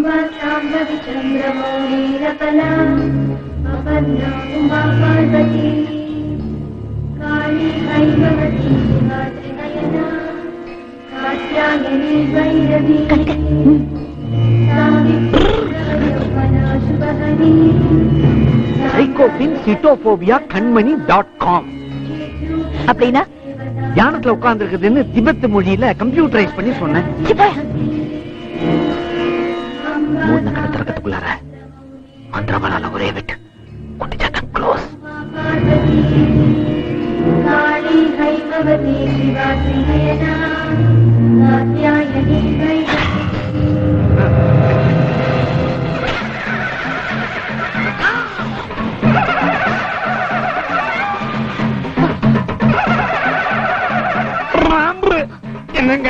शाम्भवि चन्द्रमौळीरपला अपन्ना उमा पार्वती काली हैमवती शिवा त्रिनयना कात्यायनी भैरवी सावित्री शुभहरी சைக்கோபின் சிட்டோபோபியா கண்மணி dot com அப்படின்னா தியானத்துல உட்கார்ந்து இருக்குதுன்னு திபெத்து மொழியில கம்ப்யூட்டரைஸ் பண்ணி சொன்னேன் வீட்டுக்குள்ளார மந்திரபாலால ஒரே வீட்டு. குட்டி சட்டம் க்ளோஸ் என்னங்க?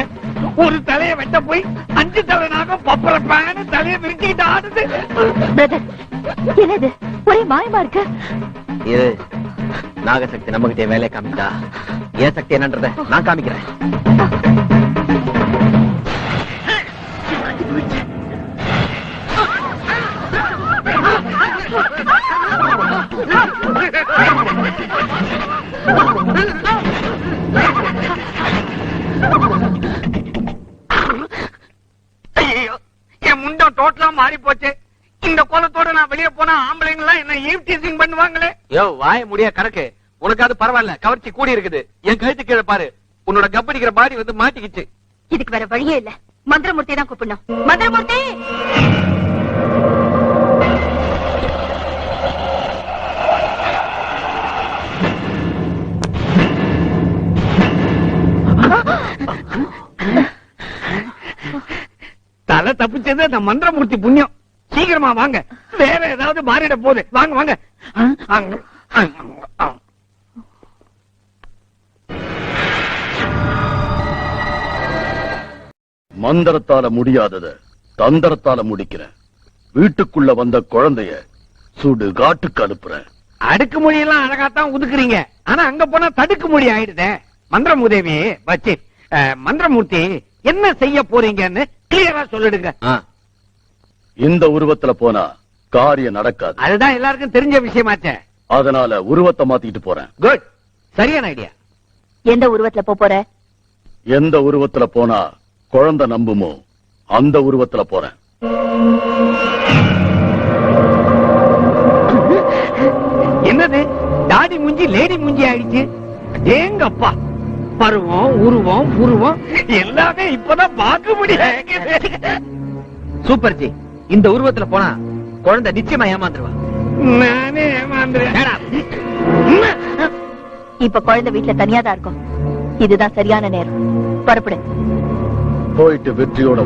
ஒரு தலையை வெட்ட போய் அஞ்சு தலைனாக பப்பரப்பான தலையை விரிச்சுக்கிட்டு ஆடுது. பிரதர் என்னது? ஒரே மாயமா இருக்கு? இது நாகசக்தி நம்மகிட்ட வேலையை காமிச்சா ஏன் சக்தி என்னன்றத நான் காமிக்கிறேன். ஐயோ என் முண்டம் டோட்டலா மாறி போச்சு இந்த கோலத்தோட நான் வெளியே போனா ஆம்பளைங்க எல்லாம் என்ன ஈவ் டீசிங் பண்ணுவாங்களே? யோ வாய முடிய கணக்கு உனக்காவது பரவாயில்ல கவர்ச்சி கூடி இருக்குது. என் கழுத்து கீழே பாரு. உன்னோட கப்படிக்கிற பாடி வந்து மாட்டிக்கிச்சு. இதுக்கு வேற வழியே இல்ல. மந்திரமூர்த்தி தான் கூப்பிடணும். மந்திரமூர்த்தி! தலை தப்பிச்சது அந்த மந்திரமூர்த்தி புண்ணியம். சீக்கிரமா வாங்க. வேற ஏதாவது மாறிட போகுது. வாங்க வாங்க. மந்திரத்தால முடியாதத தந்திரத்தால முடிக்கிறேன். வீட்டுக்குள்ள வந்த குழந்தைய சுடு காட்டுக்கு அனுப்புறேன். அடுக்கு மொழியெல்லாம் அழகாத்தான் ஒதுக்குறீங்க. ஆனா அங்க போனா தடுக்கு மொழி ஆயிடுதே. மந்திரமுதேவி வச்சு மந்திரமூர்த்தி என்ன செய்ய போறீங்கன்னு கிளியரா சொல்லிடுங்க. இந்த உருவத்துல போனா காரியம் நடக்காது. அதுதான் எல்லாருக்கும் தெரிஞ்ச விஷயமாச்சே. அதனால உருவத்தை மாத்திட்டு போறேன். குட் சரியான ஐடியா எந்த உருவத்துல போற? எந்த உருவத்துல போனா குழந்தை நம்புமோ அந்த உருவத்துல போறேன். என்னது? தாடி மூஞ்சி லேடி மூஞ்சி ஆயிடுச்சு? ஏங்கப்பா. பருவம் உருவம் புருவம் எல்லாமே இப்பதான் பார்க்க முடியாது. சூப்பர் ஜி. இந்த உருவத்துல போனா குழந்தை நிச்சயமா ஏமாந்துருவா. நானே ஏமாந்துறேன் இப்ப குழந்தை வீட்டுல தனியா தான் இருக்கும். இதுதான் சரியான நேரம். புறப்படு. போயிட்டு வெற்றியோட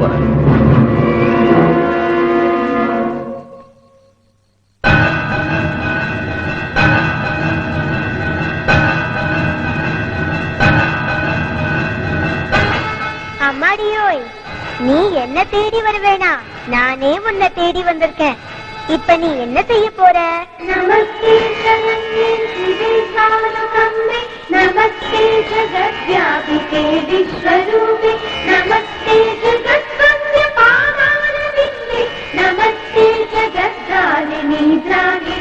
அம்மாடியோய் நீ என்ன தேடி வருவேனா? நானே உன்னை தேடி வந்திருக்கேன். இப்ப நீ என்ன செய்ய போற? நமஸ்தே நமஸ்தே ஜகத்யாபிகே விஸ்வரூபே நமஸ்தே பாதாரவிந்தே நமஸ்தே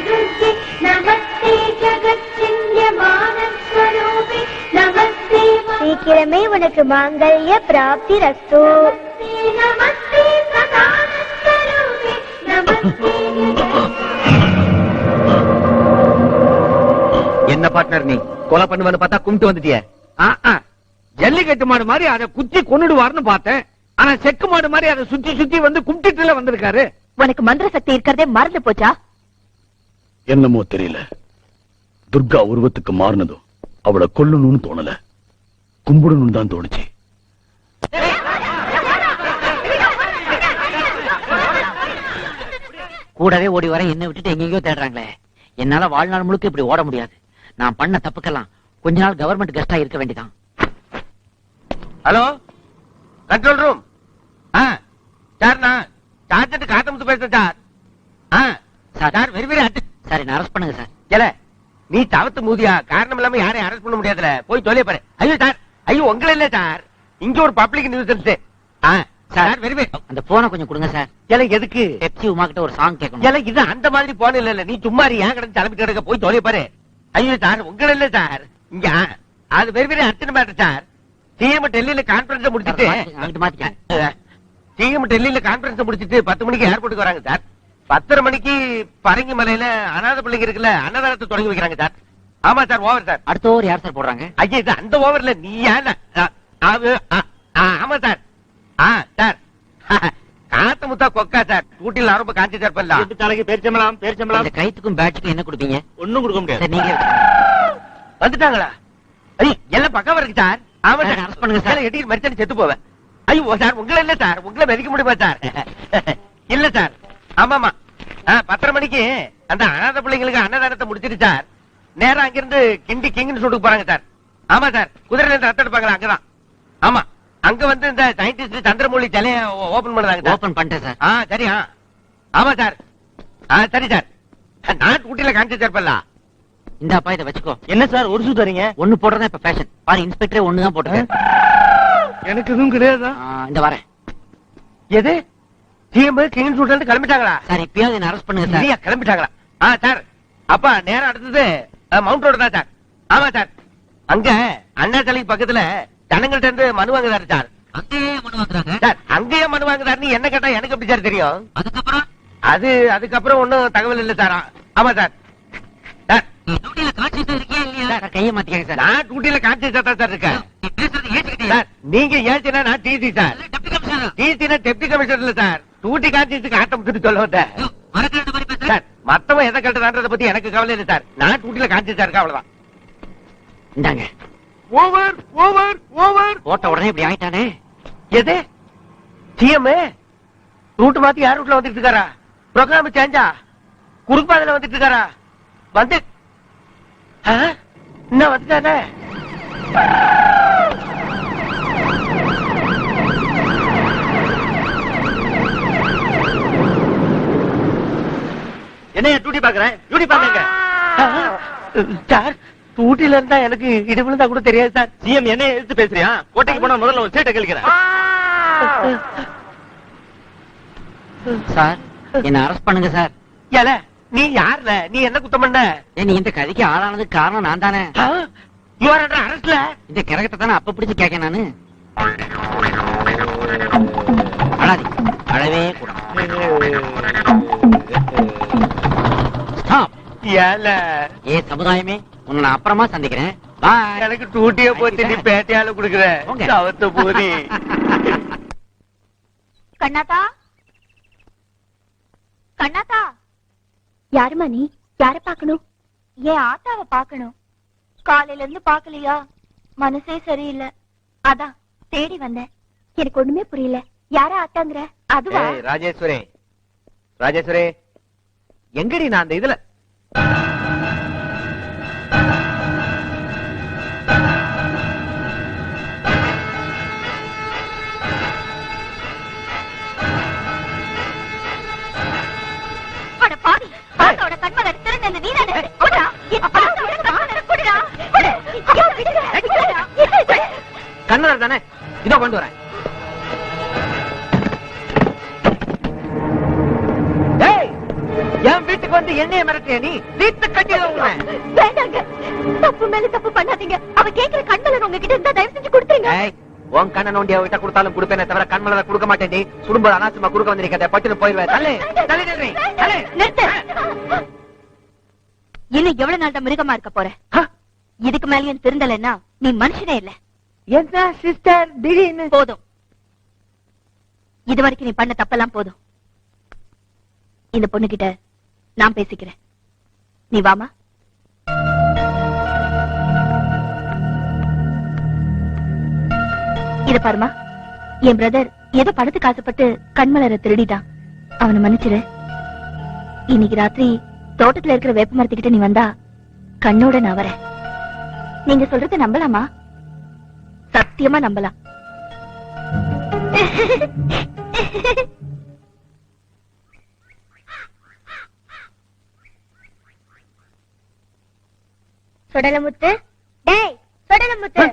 துர்கே ஸ்வரூபே நமஸ்தே சீக்கிரமே உனக்கு மாங்கல்ய பிராப்தி ரஸ்து. பார்ட்னர் நீ. கொலை பண்ணுவேன்னு பார்த்தா கும்பிட்டு வந்துட்டியே. ஜல்லிக்கட்டு மாடு மாதிரி அதை குத்தி கொன்னுடுவார்னு பார்த்தேன். ஆனா செக்கு மாடு மாதிரி அதை சுத்தி சுத்தி வந்து கும்பிட்டுல வந்திருக்காரு. உனக்கு மந்திர சக்தி இருக்கிறதே மறந்து போச்சா? என்னமோ தெரியல. துர்கா உருவத்துக்கு மாறினதும் அவளை கொல்லணும்னு தோணல. கும்பிடணும்னு தான் தோணுச்சு. கூடவே ஓடி வர என்ன விட்டுட்டு எங்கெங்கயோ தேடுறாங்களே. என்னால வாழ்நாள் முழுக்க இப்படி ஓட முடியாது. நான் பண்ண தப்புக்கெல்லாம் கொஞ்ச நாள் கவர்மெண்ட் கெஸ்டா இருக்க வேண்டியதான் ஹலோ? கண்ட்ரோல் ரூம் ஆ சார் நான் சார்ஜெட்டு காத்தமுத்து பேசுறேன் சார். சார். வெரி வெரி அட்டு சார் என்ன அரெஸ்ட் பண்ணுங்க சார். ஏல நீ தவத்து மூதியா? காரணம் இல்லாம யாரையும் அரெஸ்ட் பண்ண முடியாதுல. போய் தொலைய பாரு. ஐயோ சார் ஐயோ உங்களை இல்ல சார். இங்க ஒரு பப்ளிக் நியூசன்ஸ் ஆ சார் வெறுமே அந்த போனை கொஞ்சம் கொடுங்க சார். ஏல எதுக்கு? பெப்சி உமா கிட்ட ஒரு சாங் கேட்கணும். ஏல இது அந்த மாதிரி போன இல்ல இல்ல. நீ சும்மா ஏன் கிடந்து தலைமை கிடக்க போய் தொலைய பாரு. ஐயோ சார் உங்கள இல்ல சார். இங்க அது வெறும் வெறும் அர்ச்சனை மேட்டர் சார். சிஎம் டெல்லியில கான்பரன்ஸ் முடிச்சிட்டு சிஎம் டெல்லியில கான்பரன்ஸ் முடிச்சிட்டு பத்து மணிக்கு ஏர்போர்ட்டுக்கு வராங்க சார். பத்தரை மணிக்கு பரங்கி மலையில அனாதை பிள்ளைங்க இருக்குல்ல அன்னதானத்தை தொடங்கி வைக்கிறாங்க சார். ஆமா சார் ஓவர் சார். அடுத்த ஓவர் யார் சார் போடுறாங்க? ஐயா இது அந்த ஓவர்ல நீ ஆமா சார். ஆ சார். காத்து முத்தா கொக்கா சார். ஊட்டில ரொம்ப காஞ்சி சார் பண்ணல தலைக்கு பேரிச்சம்பளம் பேரிச்சம்பளம் இந்த கைத்துக்கும் பேட்சுக்கும் என்ன கொடுப்பீங்க? ஒண்ணும் கொடுக்க முடியாது. நீங்க வந்துட்டாங்களா? ஐய் எல்லாம் பக்கம் இருக்கு சார். ஆமா சார், arrest பண்ணுங்க சார். எட்டி மரிச்சாடி செத்து போவேன். ஐயோ சார் உங்களை இல்ல சார். உங்களை மதிக்க முடியுமா சார்? இல்ல சார். ஆமாமா. பத்தரை மணிக்கு அந்த அனாதை பிள்ளைங்களுக்கு அன்னதானத்தை முடிச்சிட்டு சார். நேரா அங்கிருந்து கிண்டி கிங்னு சொல்லிட்டு போறாங்க சார். ஆமா சார். இருந்து ரத்தம் எடுப்பாங்களா அங்கதான். ஆமா. அங்க வந்து இந்த சயின்டிஸ்ட் சந்திரமௌலி சிலைய ஓபன் பண்ணதாங்க சார். ஓபன் பண்ணிட்டேன் சார். ஆ சரி ஆ. ஆமா சார். ஆ சரி சார். நான் ஊட்டியில காஞ்சி சார் பண்ணலாம் இந்த அப்பா இதை வச்சுக்கோ. என்ன சார் ஒரு சூ தரீங்க ஒண்ணு போடுறதா இப்ப ஃபேஷன் பாரு இன்ஸ்பெக்டரே ஒண்ணு தான் போட்டுருக்கேன் எனக்கு எதுவும் கிடையாதா? இந்த வரேன். எது? சிஎம் கிங் சொல்லிட்டு கிளம்பிட்டாங்களா? சார் இப்பயாவது என்ன அரெஸ்ட் பண்ணுங்க சார். கிளம்பிட்டாங்களா? ஆ சார். அப்பா நேரம் அடுத்தது மவுண்ட் ரோடு தான் சார். ஆமா சார். அங்க அண்ணா சிலைக்கு பக்கத்துல ஜனங்கள்ட்ட இருந்து மனு வாங்குதாரு சார். அங்கேயே மனு வாங்குறாங்க? சார் அங்கேயே மனு வாங்குதாருன்னு என்ன கேட்டா எனக்கு எப்படி சார் தெரியும்? அதுக்கப்புறம்? அது அதுக்கப்புறம் ஒண்ணும் தகவல் இல்ல சார். ஆமா சார். நீங்க ஏச்சுனா நான் டிசி சார். டிசினா டெப்டி கமிஷனர் சார். டியூட்டி கான்சியஸுக்கு ஆட்டம் சொல்லி சொல்ல வந்தேன் சார் மத்தவன் எதை கட்டுறான்றத பத்தி எனக்கு கவலை இல்லை சார். நான் டியூட்டில கான்சியஸா இருக்கேன் அவ்வளவுதான். இந்தாங்க. ஓவர் ஓவர் ஓவர் போட்ட உடனே இப்படி ஆயிட்டானே. எது? சிஎம் ரூட் மாத்தி யார் ரூட்ல வந்துட்டு இருக்காரா? ப்ரோக்ராம் சேஞ்சா குறுப்பாதையில வந்துட்டு இருக்காரா? வந்து ஆ? இன்னும் வந்துட்டானே? என்னைய டியூட்டி பாக்குறேன் டியூட்டி பாக்குங்க சார் ஊட்டில இருந்தா எனக்கு விழுந்தா கூட தெரியாது சார். சிஎம் என்ன எடுத்து பேசுறியா? கோட்டைக்கு போனா முதல்ல ஒரு சீட்டை கேட்கிறேன் சார் என்ன அரெஸ்ட் பண்ணுங்க சார். ஏல நீ யாருல? நீ என்ன குத்தம் பண்ண? நீ இந்த கதைக்கு ஆளானதுக்கு காரணம் நான் தானே? யூ ஆர் அண்டர் அரஸ்ட்ல இந்த கிரகத்தை தானே அப்ப பிடிச்சு கேட்க நானு? அழாதி அழவே கூடாது. ஏல ஏ சமுதாயமே உன்னை நான் அப்புறமா சந்திக்கிறேன். பாய் எனக்கு டூட்டிய போச்சு நீ பேட்டையால குடுக்குற. போங்க. தவத்த போதி கண்ணாத்தா? கண்ணாத்தா? யாருமா நீ? யார பாக்கணும் ஏன் ஆத்தாவை பாக்கணும் காலையில இருந்து பாக்கலையா மனசே சரியில்லை. அதான் தேடி வந்தேன். எனக்கு ஒண்ணுமே புரியல. யார ஆத்தாங்கிற? அதுவா? ஏய், ராஜேஸ்வரி. ராஜேஸ்வரி எங்கடி நான் அந்த இதுல? கண்ணனர் தானே இதோ கொண்டு வரேன் என் வீட்டுக்கு வந்து என்னைய மிரட்டிய நீ? வீட்டு கட்டி வேண்டாங்க. தப்பு மேல தப்பு பண்ணாதீங்க. அவ கேக்குற கண்மலர் உங்ககிட்ட இருந்தா தயவு செஞ்சு கொடுத்துருங்க. உன் கண்ணை நோண்டி அவகிட்ட கொடுத்தாலும் கொடுப்பேனே தவிர கண்மலரை கொடுக்க மாட்டேன் நீ. சுடும்போது அனாசமா கொடுக்க வந்திருக்கேன் பட்டுன்னு போயிருவேன் தள்ளு. நிறுத்து. இன்னும் எவ்வளவு நாள் தான் மிருகமா இருக்க போற? இதுக்கு மேலயும் திருந்தலைன்னா நீ மனுஷனே இல்ல. என்ன சிஸ்டர் திடீர்னு. போதும். இது வரைக்கும் நீ பண்ண தப்பெல்லாம் போதும். இந்த பொண்ணுகிட்ட நான் பேசிக்கிறேன். நீ வாமா. இத பாருமா. என் பிரதர் ஏதோ படத்துக்கு ஆசைப்பட்டு கண்மலரை திருடிட்டான். அவனை மன்னிச்சிரு. இன்னைக்கு ராத்திரி தோட்டத்துல இருக்கிற வேப்ப மரத்துக்கிட்ட நீ வந்தா கண்ணோட நான் வரேன். நீங்க சொல்றத நம்பலாமா? சத்தியமா நம்பலாம். சொடலமுத்து. டேய் சொடலமுத்து.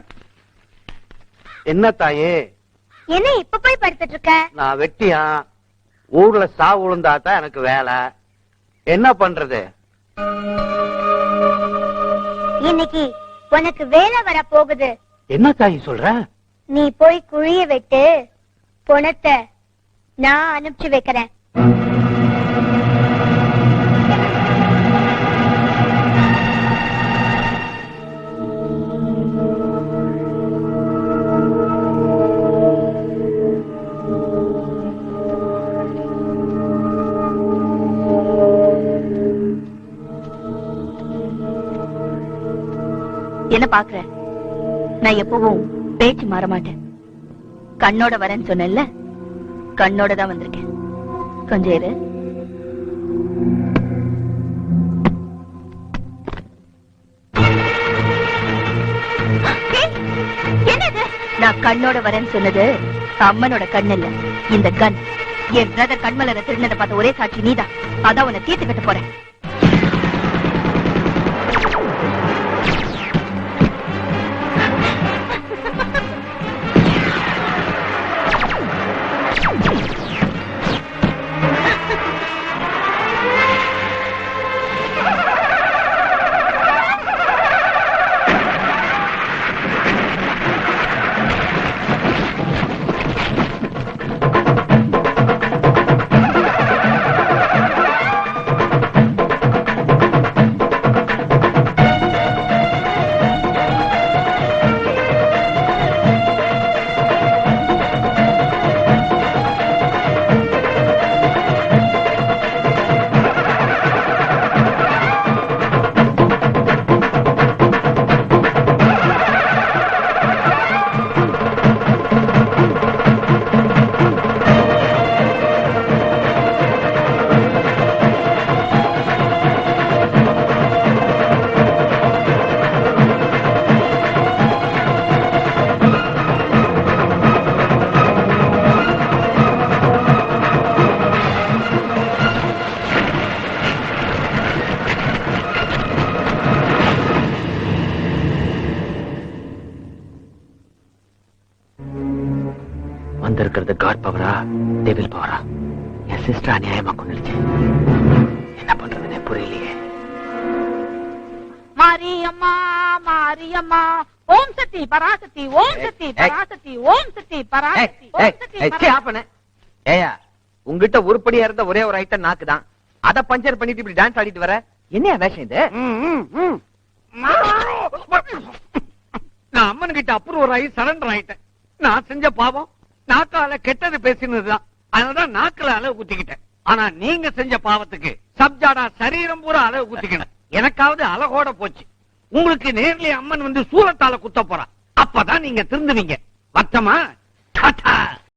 என்ன தாயே? என்ன இப்ப போய் படுத்துட்டு இருக்க நான் வெட்டியா? ஊர்ல சா விழுந்தாதான் எனக்கு வேலை. என்ன பண்றது? இன்னைக்கு உனக்கு வேலை வர போகுது. என்ன தாயி சொல்ற? நீ போய் குழிய வெட்டு பொணத்தை நான் அனுப்பிச்சு வைக்கிறேன். பாக்குறேன் நான் எப்பவும் பேச்சு மாற மாட்டேன். கண்ணோட வரேன்னு சொன்னேன்ல கண்ணோட தான் வந்திருக்கேன். கொஞ்சம் இரு. என்னது? நான் கண்ணோட வரேன்னு சொன்னது அம்மனோட கண் இல்ல. இந்த கண். என் பிரதர் கண்மலரை திருநதை பார்த்த ஒரே சாட்சி நீதான். அதான் உன்னை தீர்த்து கட்ட போறேன். வந்திருக்கிறது காட் பவரா டெவில் பவரா என் சிஸ்டர் அநியாயமா கொண்டுடுச்சு என்ன பண்றதுன்னே புரியலையே. மாரியம்மா மாரியம்மா. ஓம் சக்தி பராசக்தி ஓம் சக்தி. பராசக்தி ஓம் சக்தி பராசக்தி ஓம் சக்தி. ஏயா உங்ககிட்ட உருப்படியா இருந்த ஒரே ஒரு ஐட்டம் நாக்கு தான் அத பஞ்சர் பண்ணிட்டு இப்படி டான்ஸ் ஆடிட்டு வர? என்ன வேஷம் இது? நான் அம்மன் கிட்ட அப்ரூவர் ஆகி சரண்டர் ஆயிட்டேன். நான் செஞ்ச பாவம் நாக்கால கெட்டது பேசினதுதான். அதனாலதான் நாக்குல அளவு குத்திக்கிட்டேன். ஆனா நீங்க செஞ்ச பாவத்துக்கு சப்ஜாடா சரீரம் பூரா அளவு குத்திக்கணும் எனக்காவது அழகோட போச்சு. உங்களுக்கு நேர்லயே அம்மன் வந்து சூரத்தால குத்த போறா. அப்பதான் நீங்க திருந்துவீங்க வட்டமா